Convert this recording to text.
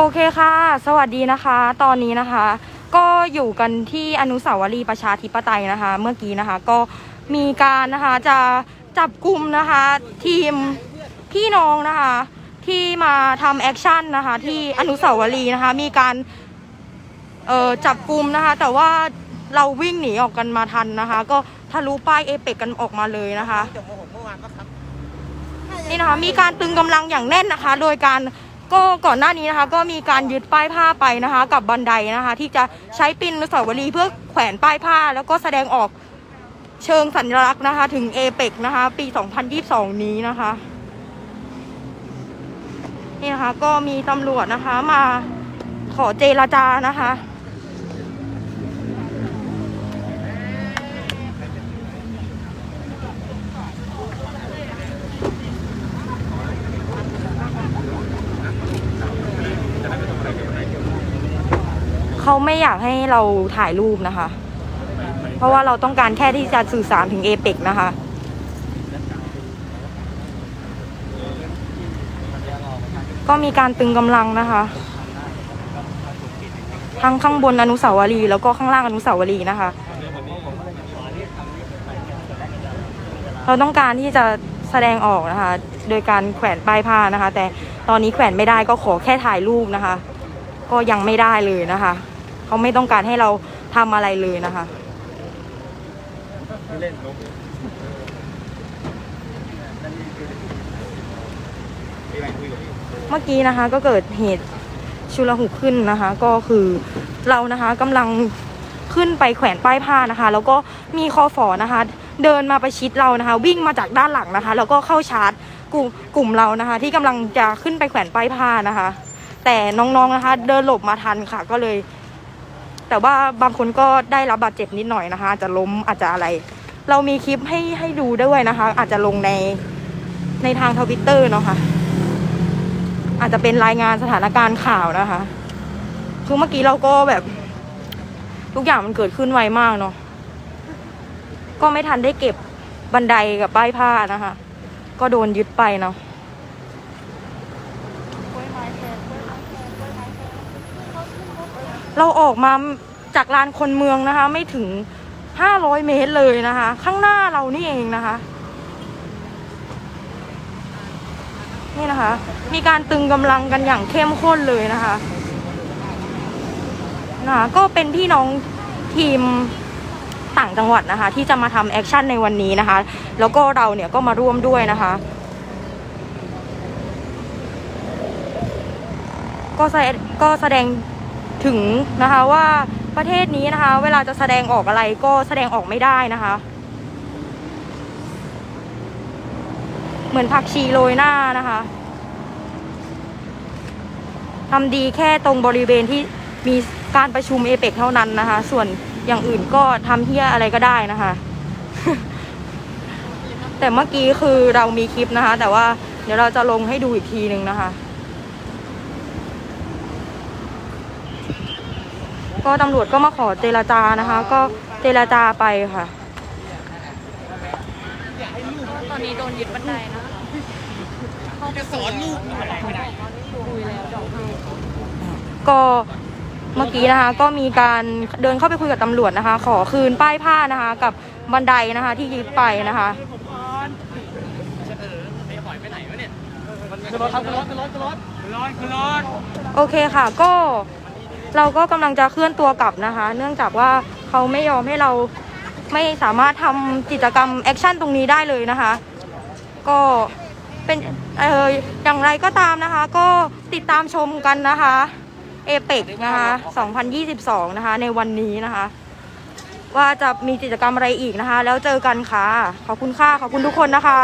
โอเคค่ะ สวัสดีนะคะ ตอนนี้นะคะ ก็อยู่กันที่อนุสาวรีย์ประชาธิปไตยนะคะ เมื่อกี้นะคะ ก็มีการนะคะจะจับกลุ่มนะคะ ทีมพี่น้องนะคะ ที่มาทำแอคชั่นนะคะ ที่อนุสาวรีย์นะคะ มีการเอ่อจับกลุ่มนะคะ แต่ว่าเราวิ่งหนีออกกันมาทันนะคะ ก็ทะลุป้ายเอเปกกันออกมาเลยนะคะ นี่นะคะ มีการตึงกำลังอย่างแน่นนะคะ โดยการ ก็ก่อนหน้านี้นะคะ ก็มีการยึดป้ายผ้าไปนะคะ กับบันไดนะคะ ที่จะใช้ปินอนุสาวรีย์เพื่อแขวนป้ายผ้า แล้วก็แสดงออกเชิงสัญลักษณ์นะคะ ถึงเอเปกนะคะ ปี 2022 นี้นะคะนี่นะคะก็มีตำรวจนะคะมาขอเจรจานะคะ เขาไม่อยากให้เราถ่ายรูปนะคะ เพราะว่าเราต้องการแค่ที่จะสื่อสารถึงเอเปกนะคะ ก็มีการตึงกำลังนะคะ ทั้งข้างบนอนุสาวรีย์แล้วก็ข้างล่างอนุสาวรีย์นะคะ เราต้องการที่จะแสดงออกนะคะ โดยการแขวนป้ายผ้านะคะ แต่ตอนนี้แขวนไม่ได้ก็ขอแค่ถ่ายรูปนะคะ ก็ยังไม่ได้เลยนะคะ เขาไม่ต้องการให้เราทำอะไรเลยนะคะเมื่อกี้นะคะก็เกิดเหตุชุลหุกขึ้นนะคะ ก็คือเรานะคะกำลังขึ้นไปแขวนป้ายผ้านะคะ แล้วก็มีคอฝอนะคะ เดินมาประชิดเรานะคะ วิ่งมาจากด้านหลังนะคะ แล้วก็เข้าชาร์จกลุ่มกลุ่มเรานะคะ ที่กำลังจะขึ้นไปแขวนป้ายผ้านะคะ แต่น้องๆนะคะ เดินหลบมาทันค่ะ ก็เลย แต่ว่าบางคนก็ได้รับบาดเจ็บนิดหน่อยนะคะ อาจจะล้มอาจจะอะไร เรามีคลิปให้ให้ดูด้วยนะคะ อาจจะลงในในทางทวิตเตอร์เนาะค่ะอาจจะเป็นรายงานสถานการณ์ข่าวนะคะคือเมื่อกี้เราก็แบบ ทุกอย่างมันเกิดขึ้นไวมากเนาะก็ไม่ทันได้เก็บบันไดกับป้ายผ้านะคะ ก็โดนยึดไปเนาะ เราออกมาจากลานคนเมืองนะคะ ไม่ถึงห้าร้อยเมตรเลยนะคะ ข้างหน้าเรานี่เองนะคะ นี่นะคะ มีการตึงกำลังกันอย่างเข้มข้นเลยนะคะนะคะก็เป็นพี่น้องทีมต่างจังหวัดนะคะ ที่จะมาทำแอคชั่นในวันนี้นะคะ แล้วก็เราเนี่ยก็มาร่วมด้วยนะคะ ก็แสดงก็แสดง ถึงนะคะว่าประเทศนี้นะคะ เวลาจะแสดงออกอะไรก็แสดงออกไม่ได้นะคะ เหมือนผักชีโรยหน้านะคะทำดีแค่ตรงบริเวณที่มีการประชุมเอเปกเท่านั้นนะคะ ส่วนอย่างอื่นก็ทำเที่ยอะไรก็ได้นะคะ แต่เมื่อกี้คือเรามีคลิปนะคะ แต่ว่าเดี๋ยวเราจะลงให้ดูอีกทีหนึ่งนะคะ ก็ตำรวจก็มาขอเจรจานะคะ ก็เจรจาไปค่ะ ตอนนี้โดนยึดบันไดนะคะจะสอนลูกอะไรไม่ได้ก็เมื่อกี้นะคะก็มีการเดินเข้าไปคุยกับตำรวจนะคะ ขอคืนป้ายผ้านะคะ กับบันไดนะคะที่ยึดไปนะคะคือรถครับคือรถคือรถคือรถคือรถคือรถโอเคค่ะก็ เราก็กำลังจะเคลื่อนตัวกลับนะคะ เนื่องจากว่าเขาไม่ยอมให้เราไม่สามารถทำกิจกรรมแอคชั่นตรงนี้ได้เลยนะคะ ก็เป็นเอออย่างไรก็ตามนะคะ ก็ติดตามชมกันนะคะเอเปกนะคะ 2022 นะคะ ในวันนี้นะคะ ว่าจะมีกิจกรรมอะไรอีกนะคะ แล้วเจอกันค่ะ ขอบคุณค่ะ ขอบคุณทุกคนนะคะ